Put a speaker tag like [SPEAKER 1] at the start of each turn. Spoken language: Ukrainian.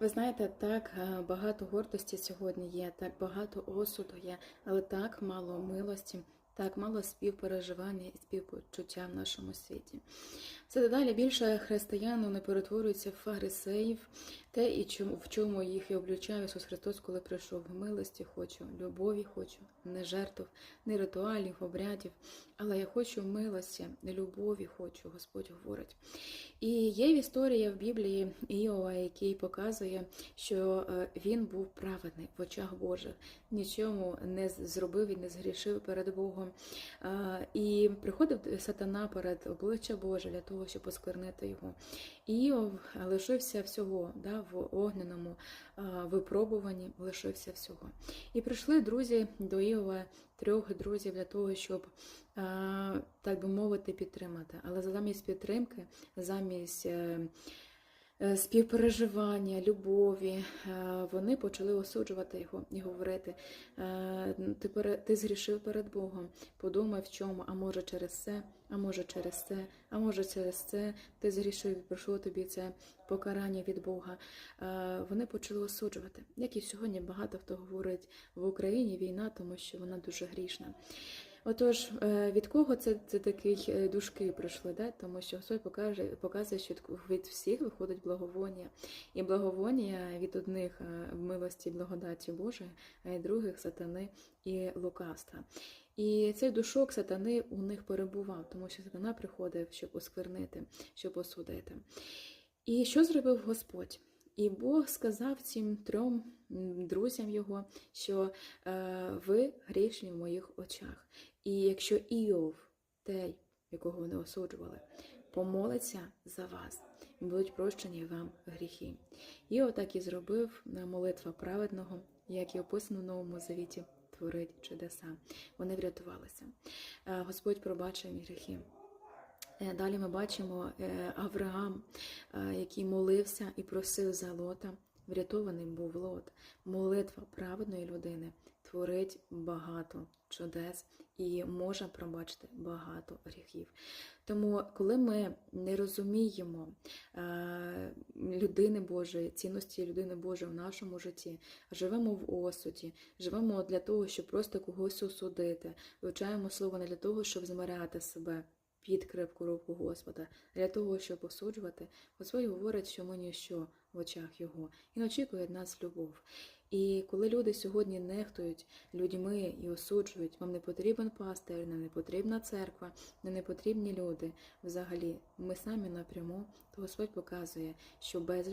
[SPEAKER 1] Ви знаєте, так е, багато гордості сьогодні є, так багато осуду є, але так мало милості, так мало співпереживання і співпочуття в нашому світі. Все дедалі більше християн не перетворюються в фарисеїв, те, і в чому їх і облючав Ісус Христос, коли прийшов милості, хочу, любові хочу, не жертв, не ритуалів, обрядів, але я хочу милості, любові хочу, Господь говорить. І є історія в Біблії Іова, який показує, що е, він був праведний в очах Божих, нічому не зробив і не згрішив перед Богом. Е, І приходив сатана перед обличчя Боже для того, щоб осквернити його. Іов лишився всього да, в огненому е, випробуванні, лишився всього. І прийшли друзі до Іова, трьох друзів для того, щоб, е, так би мовити, підтримати. Але замість підтримки, замість е, співпереживання, любові, е, вони почали осуджувати його і говорити: е, ти, ти згрішив перед Богом, подумай в чому, а може через це, а може через це, а може через це ти згрішив, прийшло тобі це покарання від Бога. Е, Вони почали осуджувати. Як і сьогодні багато хто говорить в Україні війна, тому що вона дуже грішна. Отож, е, від кого це, це такі е, душки прийшли, да? тому що Господь покаже, показує, що від всіх виходить благовоння. І благовоння від одних е, милості, благодаті Божої, а від других сатани і лукавства. І цей душок сатани у них перебував, тому що сатана приходив, щоб осквернити, щоб осудити. І що зробив Господь? І Бог сказав цим трьом друзям його, що е, ви грішні в моїх очах. І якщо Іов, той, якого вони осуджували, помолиться за вас, будуть прощені вам гріхи. Іов так і зробив на молитва праведного, як і описано в Новому Завіті, творить чудеса. Вони врятувалися. Е, Господь пробачив гріхи. Е, Далі ми бачимо е, Авраам, е, який молився і просив за лота. Врятованим був лот. Молитва праведної людини творить багато чудес і може пробачити багато гріхів. Тому, коли ми не розуміємо людини Божої, цінності людини Божої в нашому житті, живемо в осуді, живемо для того, щоб просто когось осудити, вивчаємо слово не для того, щоб змиряти себе під крепку руку Господа, для того, щоб осуджувати, Господь говорить, що ми ніщо в очах Його, і очікує від нас любов. І коли люди сьогодні нехтують людьми і осуджують, вам не потрібен пастир, нам не потрібна церква, нам не потрібні люди взагалі. Ми самі напряму, то Господь показує, що без